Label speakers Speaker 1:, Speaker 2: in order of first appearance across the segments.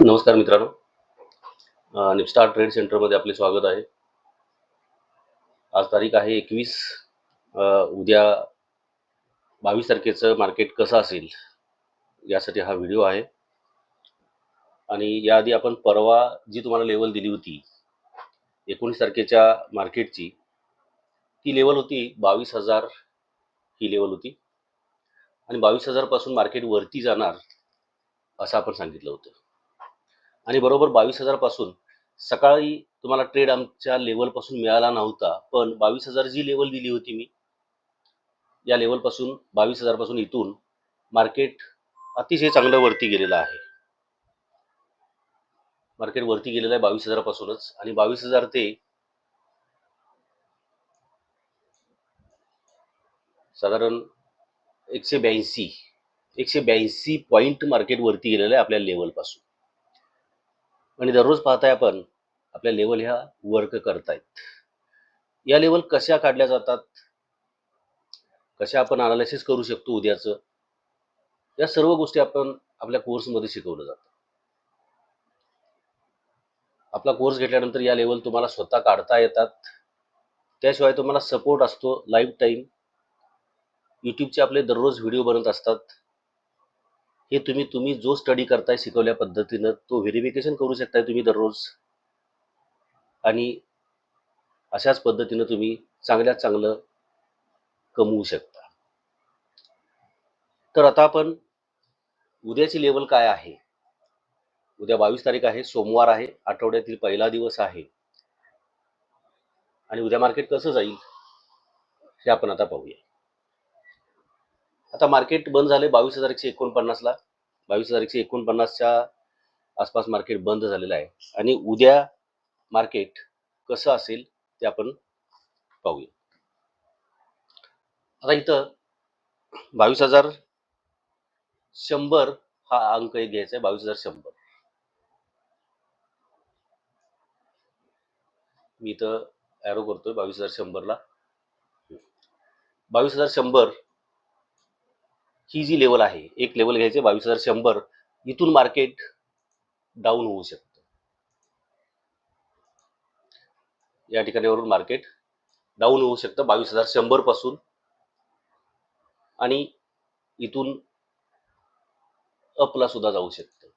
Speaker 1: नमस्कार मित्रांनो. निपस्टार ट्रेड सेंटरमध्ये आपले स्वागत आहे. आज तारीख आहे एकवीस उद्या बावीस तारखेचं मार्केट कसं असेल यासाठी हा व्हिडिओ आहे. आणि याआधी आपण परवा जी तुम्हाला लेवल दिली होती एकोणीस तारखेच्या मार्केटची ती लेवल होती बावीस हजार ही लेवल होती. आणि बावीस हजारपासून मार्केट वरती जाणार असं आपण सांगितलं होतं. आणि बरोबर बावीस हजारपासून सकाळी तुम्हाला ट्रेड आमच्या लेवलपासून मिळाला नव्हता पण बावीस हजार जी लेवल दिली होती मी या लेवलपासून बावीस हजारपासून इथून मार्केट अतिशय चांगलं वरती गेलेलं आहे. मार्केट वरती गेलेलं आहे बावीस हजारापासूनच आणि बावीस हजार ते साधारण एकशे ब्याऐंशी एकशे ब्याऐंशी पॉईंट मार्केट वरती गेलेलं आहे आपल्या लेवलपासून आणि दररोज पाहताय आपण आपल्या लेवल ह्या वर्क करतायत. या लेवल कशा काढल्या जातात? कशा आपण अनालिसिस करू शकतो उद्याचं? या सर्व गोष्टी आपण आपल्या कोर्समध्ये शिकवलं जातं. आपला कोर्स घेतल्यानंतर या लेवल तुम्हाला स्वतः काढता येतात. त्याशिवाय तुम्हाला सपोर्ट असतो लाईफ टाईम यूट्यूबचे आपले दररोज व्हिडिओ बनत असतात. हे तुम्ही तुम्ही जो स्टडी करताय शिकवल्या पद्धतीनं तो व्हेरिफिकेशन करू शकताय तुम्ही दररोज. आणि अशाच पद्धतीनं तुम्ही चांगल्यात चांगलं कमवू शकता. तर आता आपण उद्याची लेवल काय आहे? उद्या बावीस तारीख आहे सोमवार आहे आठवड्यातील पहिला दिवस आहे. आणि उद्या मार्केट कसं जाईल हे आपण आता पाहूया. आता मार्केट बंद झाले बावीस हजार एकशे एकोणपन्नासला बावीस हजार एकशे एकोणपन्नासच्या आसपास मार्केट बंद झालेलं आहे. आणि उद्या मार्केट कसं असेल ते आपण पाहूया. आता इथं बावीस हजार शंभर हा अंक एक घ्यायचा आहे बावीस हजार शंभर. मी इथं ॲरो करतोय बावीस हजार शंभरला. बावीस हजार शंभर ही जी लेवल आहे एक लेवल घ्यायचे बावीस हजार शंभर इथून मार्केट डाऊन होऊ शकतं. या ठिकाणीवरून मार्केट डाऊन होऊ शकतं बावीस हजार शंभरपासून. आणि इथून अपला सुद्धा जाऊ शकतं.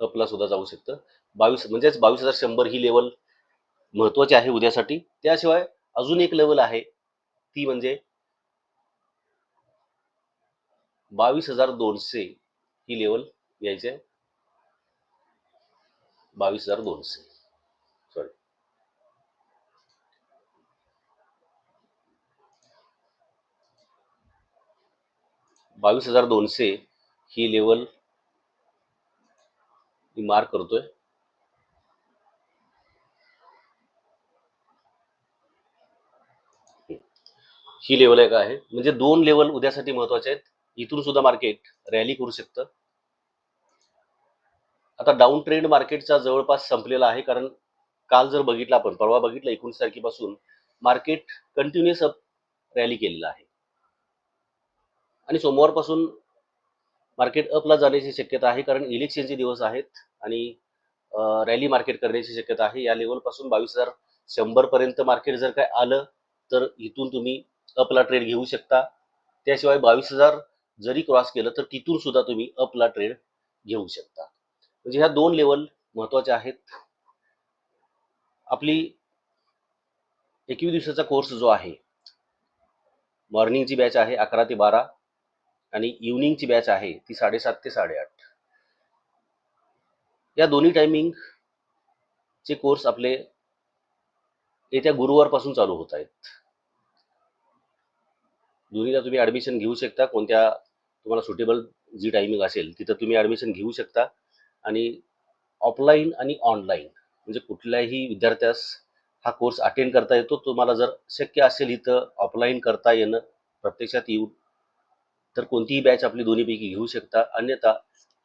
Speaker 1: अपला सुद्धा जाऊ शकतं. बावीस म्हणजेच बावीस हजार शंभर ही लेवल महत्वाची आहे उद्यासाठी. त्याशिवाय अजून एक लेवल आहे ती म्हणजे बावीस हजार दोनशे ही लेवल घ्यायची. आहे बावीस हजार दोनशे. सॉरी बावीस हजार दोनशे ही लेवल मी मार्क करतोय. ही लेवल एक आहे. म्हणजे दोन लेवल उद्यासाठी महत्त्वाचे आहेत. इथून सुद्धा मार्केट रॅली करू शकतं. आता डाऊन ट्रेंड मार्केटचा जवळपास संपलेला आहे कारण काल जर बघितलं आपण परवा बघितलं एकोणीस तारखेपासून मार्केट कंटिन्युअस अप रॅली केलेलं आहे. आणि सोमवारपासून मार्केट अपला जाण्याची शक्यता आहे कारण इलेक्शनचे दिवस आहेत आणि रॅली मार्केट करण्याची शक्यता आहे. या लेवलपासून बावीस हजार शंभर पर्यंत मार्केट जर काय आलं तर इथून तुम्ही अपला ट्रेड घेऊ शकता. त्याशिवाय बावीस हजार जरी क्रॉस केलं तर तिथून सुद्धा तुम्ही अपला ट्रेड घेऊ शकता. म्हणजे ह्या दोन लेवल महत्त्वाच्या आहेत. आपली एकवीस दिवसाचा कोर्स जो आहे मॉर्निंगची बॅच आहे अकरा ते बारा आणि इव्हनिंगची बॅच आहे ती साडेसात ते साडेआठ. या दोन्ही टायमिंग चे कोर्स आपले येत्या गुरुवारपासून चालू होत आहेत. दोन्हीला तुम्ही ॲडमिशन घेऊ शकता कोणत्या तुम्हाला सुटेबल जी टायमिंग असेल तिथं तुम्ही ॲडमिशन घेऊ शकता. आणि ऑफलाईन आणि ऑनलाईन म्हणजे कुठल्याही विद्यार्थ्यास हा कोर्स अटेंड करता येतो. तुम्हाला जर शक्य असेल इथं ऑफलाईन करता येणं प्रत्यक्षात येऊन तर कोणतीही बॅच आपली दोन्हीपैकी घेऊ शकता. अन्यथा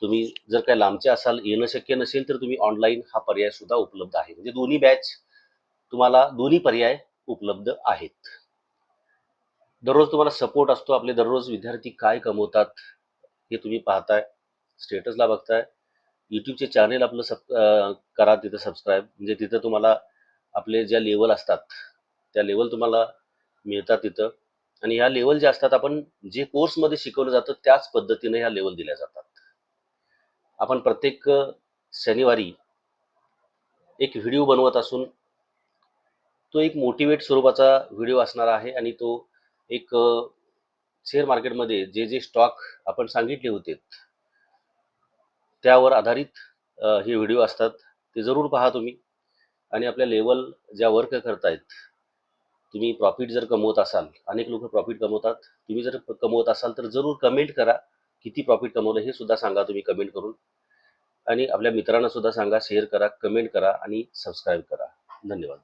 Speaker 1: तुम्ही जर काय लांबचे असाल येणं शक्य नसेल तर तुम्ही ऑनलाईन हा पर्याय सुद्धा उपलब्ध आहे. म्हणजे दोन्ही बॅच तुम्हाला दोन्ही पर्याय उपलब्ध आहेत. दररोज तुम्हाला सपोर्ट असतो. आपले दररोज विद्यार्थी काय कमवतात हे तुम्ही पाहताय. स्टेटसला बघताय. यूट्यूबचे चॅनेल आपलं सब करा तिथं सबस्क्राईब म्हणजे तिथं तुम्हाला आपले ज्या लेवल असतात त्या लेवल तुम्हाला मिळतात तिथं. आणि ह्या लेवल ज्या असतात आपण जे कोर्समध्ये शिकवलं जातं त्याच पद्धतीने ह्या लेवल दिल्या जातात. आपण प्रत्येक शनिवारी एक व्हिडिओ बनवत असून तो एक मोटिवेट स्वरूपाचा व्हिडिओ असणार आहे आणि तो एक शेअर मार्केटमध्ये जे जे स्टॉक आपण सांगितले होते त्यावर आधारित हे व्हिडिओ असतात. ते जरूर पहा तुम्ही. आणि आपल्या लेवल ज्या वर्क करतायत तुम्ही प्रॉफिट जर कमवत असाल अनेक लोक प्रॉफिट कमवतात. तुम्ही जर कमवत असाल तर जरूर कमेंट करा. किती प्रॉफिट कमवलं हे सुद्धा सांगा तुम्ही कमेंट करून. आणि आपल्या मित्रांना सुद्धा सांगा शेअर करा कमेंट करा आणि सबस्क्राईब करा. धन्यवाद.